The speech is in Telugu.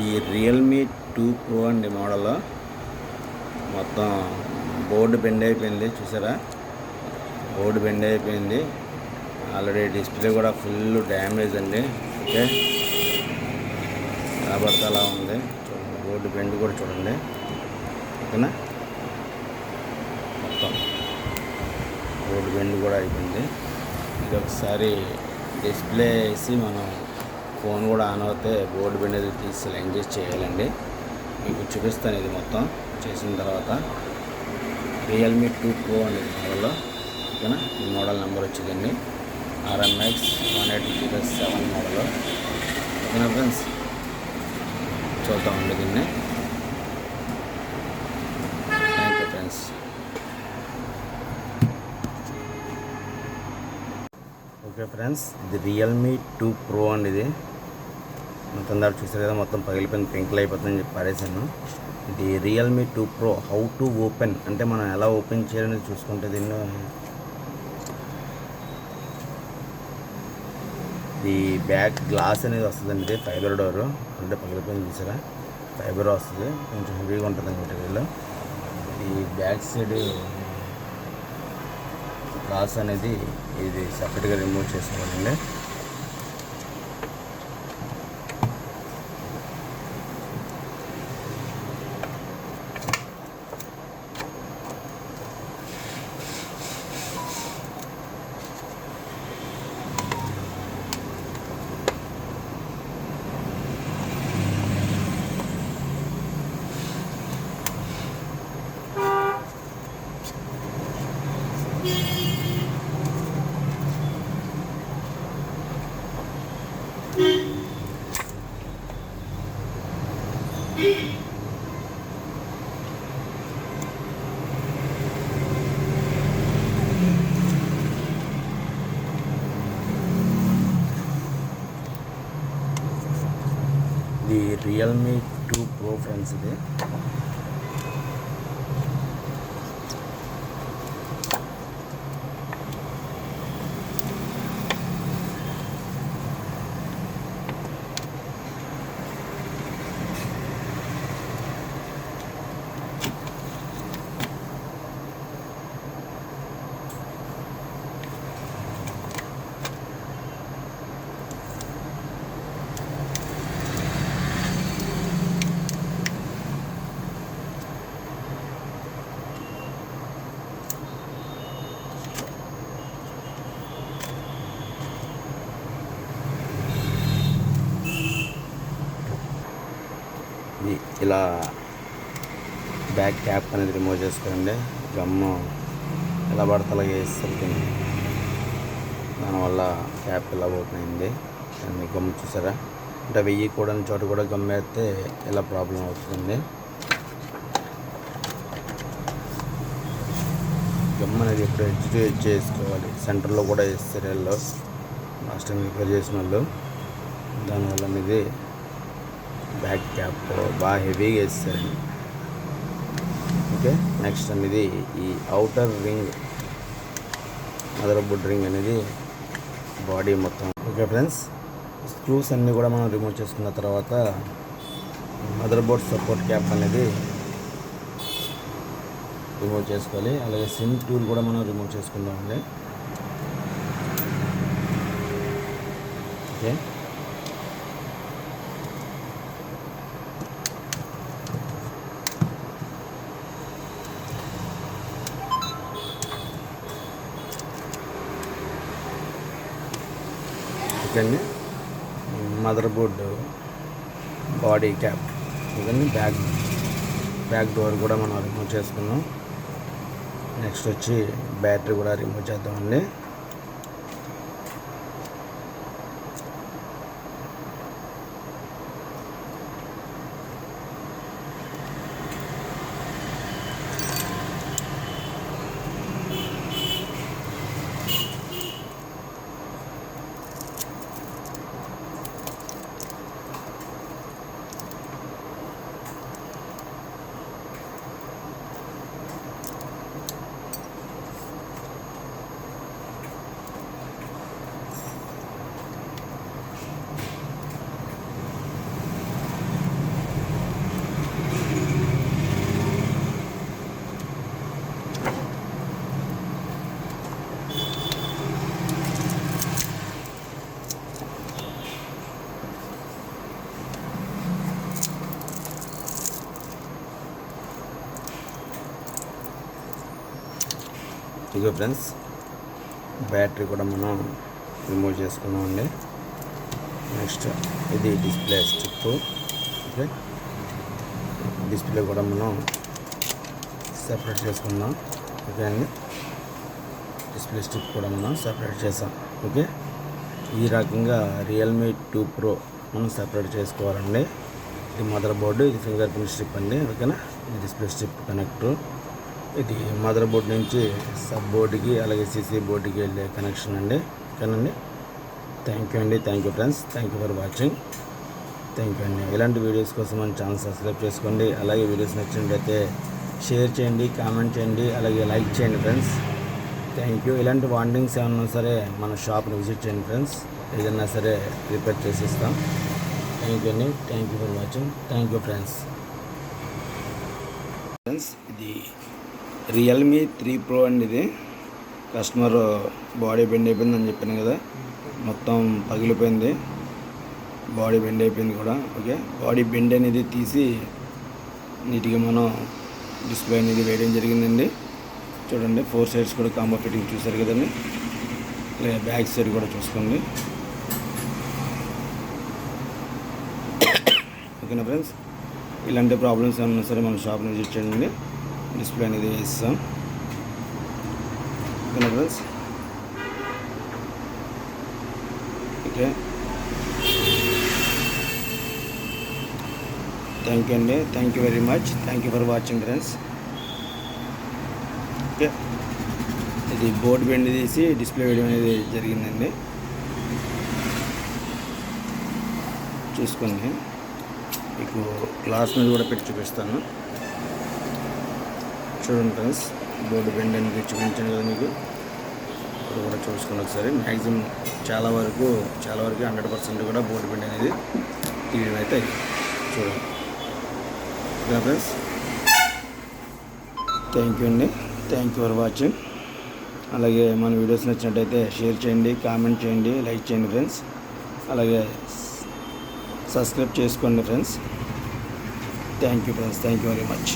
ఈ రియల్మీ టూ ప్రో అండి మోడల్ మొత్తం బోర్డు బెండ్ అయిపోయింది చూసారా? బోర్డు బెండ్ అయిపోయింది. ఆల్రెడీ డిస్ప్లే కూడా ఫుల్ డ్యామేజ్ అండి. ఓకే? కాబట్టి అలా ఉంది. బోర్డు బెండ్ కూడా చూడండి. ఓకేనా? మొత్తం బోర్డు బెండ్ కూడా అయిపోయింది. ఇది ఒకసారి డిస్ప్లే వేసి మనం ఫోన్ కూడా ఆన్ అవుతే బోర్డు బెండ్ అది తీసి లైన్ చేసి చేయాలండి. మీకు చూపిస్తాను ఇది మొత్తం. చేసిన తర్వాత రియల్మీ టూ ప్రో అండి మోడల్లో. ఓకేనా? ఈ మోడల్ నెంబర్ వచ్చిందండి. RMX one eight zero seven model. ఓకేనా ఫ్రెండ్స్? చూద్దామండి దీన్ని thank you friends okay friends ఇది రియల్మీ టూ ప్రో అండి ఇది. మొత్తం దాకా చూసారు కదా మొత్తం పగిలిపోయింది పింక్లు అయిపోతుందని చెప్పి పారేసాను ఇది Realme two pro how to open అంటే మనం ఎలా ఓపెన్ చేయాలని చూసుకుంటే దీన్ని. ఇది బ్యాక్ గ్లాస్ అనేది వస్తుందండి ఇది ఫైబర్ డోర్ అంటే పగిలిపోయింది చూసారా? ఫైబర్ వస్తుంది కొంచెం హెవీగా ఉంటుంది మెటీరియల్ ఈ బ్యాక్ సైడ్ గ్లాస్ అనేది ఇది సపరేట్గా రిమూవ్ చేసుకోవాలండి. ఇది రియల్మీ టూ ప్రో ఫ్రెండ్స్ ఇది ఇలా బ్యాక్ క్యాప్ అనేది రిమూవ్ చేసుకోండి గమ్ము ఎలా పడతలాగా వేస్తుంది దానివల్ల క్యాప్ ఇలా ఓపెన్ అయింది దాన్ని గమ్ము చూసారా? అంటే వెయ్యి కూడా చోట కూడా గమ్ వేస్తే ఇలా ప్రాబ్లం అవుతుంది? గమ్ అనేది ఇప్పుడు ఎడ్జ్ టు ఎడ్జ్ చేసుకోవాలి. సెంటర్లో కూడా వేస్తారు వీళ్ళు లాస్ట్ టైం రిపేర్ చేసిన వాళ్ళు. దానివల్ల అనేది బ్యాక్ క్యాప్ బాగా హెవీగా వేస్తారండి ఓకే నెక్స్ట్ అనేది ఈ outer ring mother board ring అనేది బాడీ మొత్తం. ఓకే ఫ్రెండ్స్ స్క్రూస్ అన్నీ కూడా మనం రిమూవ్ చేసుకున్న తర్వాత మదర్ బోర్డ్ సపోర్ట్ క్యాప్ అనేది రిమూవ్ చేసుకోవాలి. అలాగే సిమ్ టూల్ కూడా మనం రిమూవ్ చేసుకుందామండి ఓకే తీసుకెళ్ళి మదర్ బోర్డ్ బాడీ క్యాప్ ఇవన్నీ బ్యాక్ బ్యాక్ డోర్ కూడా మనం రిమూవ్ చేసుకున్నాం. నెక్స్ట్ వచ్చి బ్యాటరీ కూడా రిమూవ్ చేద్దామండి ఇదిగో ఫ్రెండ్స్ బ్యాటరీ కూడా మనం రిమూవ్ చేసుకున్నామండి. నెక్స్ట్ ఇది డిస్ప్లే స్టిప్ ఓకే. డిస్ప్లే కూడా మనం సెపరేట్ చేసుకుందాం. ఓకే అండి. డిస్ప్లే స్టిప్ కూడా మనం సెపరేట్ చేసాం. ఓకే. ఈ రకంగా రియల్మీ టూ ప్రో మనం సెపరేట్ చేసుకోవాలండి. ఇది మదర్ బోర్డు ఇది ఫింగర్ ప్రింట్ స్ట్రిప్ అండి. ఓకేనా? ఇది డిస్ప్లే స్ట్రిప్ కనెక్టర్ ఇది మదర్ బోర్డు నుంచి సబ్ బోర్డుకి అలాగే సీసీ బోర్డుకి వెళ్ళే కనెక్షన్ అండి. ఓకేనండి థ్యాంక్ యూ అండి. Thank you friends thank you for watching thank you అండి. ఇలాంటి వీడియోస్ కోసం మన ఛానల్ సబ్స్క్రైబ్ చేసుకోండి. అలాగే వీడియోస్ నచ్చినట్లయితే షేర్ చేయండి కామెంట్ చేయండి అలాగే లైక్ చేయండి ఫ్రెండ్స్ థ్యాంక్ యూ ఇలాంటి వాండింగ్స్ ఏమన్నా సరే మన షాప్ని విజిట్ చేయండి ఫ్రెండ్స్ ఏదైనా సరే రిపేర్ చేసి ఇస్తాం థ్యాంక్ యూ అండి. Thank you for watching thank you friends friends ఇది రియల్మీ త్రీ ప్రో అండి ఇది. కస్టమర్ బాడీ బెండ్ అయిపోయింది అని చెప్పాను కదా. మొత్తం పగిలిపోయింది. బాడీ బెండ్ అయిపోయింది కూడా ఓకే. బాడీ బెండ్ అనేది తీసి నీట్గా మనం డిస్ప్లే అనేది వేయడం జరిగిందండి. చూడండి ఫోర్ సైడ్స్ కూడా కాంబో ఫిట్టింగ్ చూసారు కదండి. అలాగే బ్యాక్ సైడ్ కూడా చూసుకోండి. ఓకేనా ఫ్రెండ్స్? ఇలాంటి ప్రాబ్లమ్స్ ఏమన్నా సరే మన షాప్ని విజిట్ చేయండి డిస్ప్లే అనేది వేస్తాం ఓకేనా ఫ్రెండ్స్? ఓకే. థ్యాంక్ యూ అండి. Thank you very much. Thank you for watching friends. Okay. ఇది బోర్డు బెండ్ తీసి డిస్ప్లే వేయడం అనేది జరిగిందండి. చూసుకోండి. మీకు గ్లాస్ మీద కూడా పెట్టి చూపిస్తాను. చూడండి ఫ్రెండ్స్. బోర్డు బెండ్ అనేది చూపించాను కదా మీకు. ఇప్పుడు కూడా చూసుకుని ఒకసారి. మ్యాక్సిమం చాలా వరకు చాలా వరకు హండ్రెడ్ పర్సెంట్ కూడా బోర్డు బెండ్ అనేది తీయడం అయితే అయింది. చూడండి. Okay friends. థ్యాంక్ యూ అండి. Thank you for watching. అలాగే మన వీడియోస్ నచ్చినట్టయితే షేర్ చేయండి కామెంట్ చేయండి లైక్ చేయండి ఫ్రెండ్స్. అలాగే సబ్స్క్రైబ్ చేసుకోండి friends. Thank you friends. Thank you very much.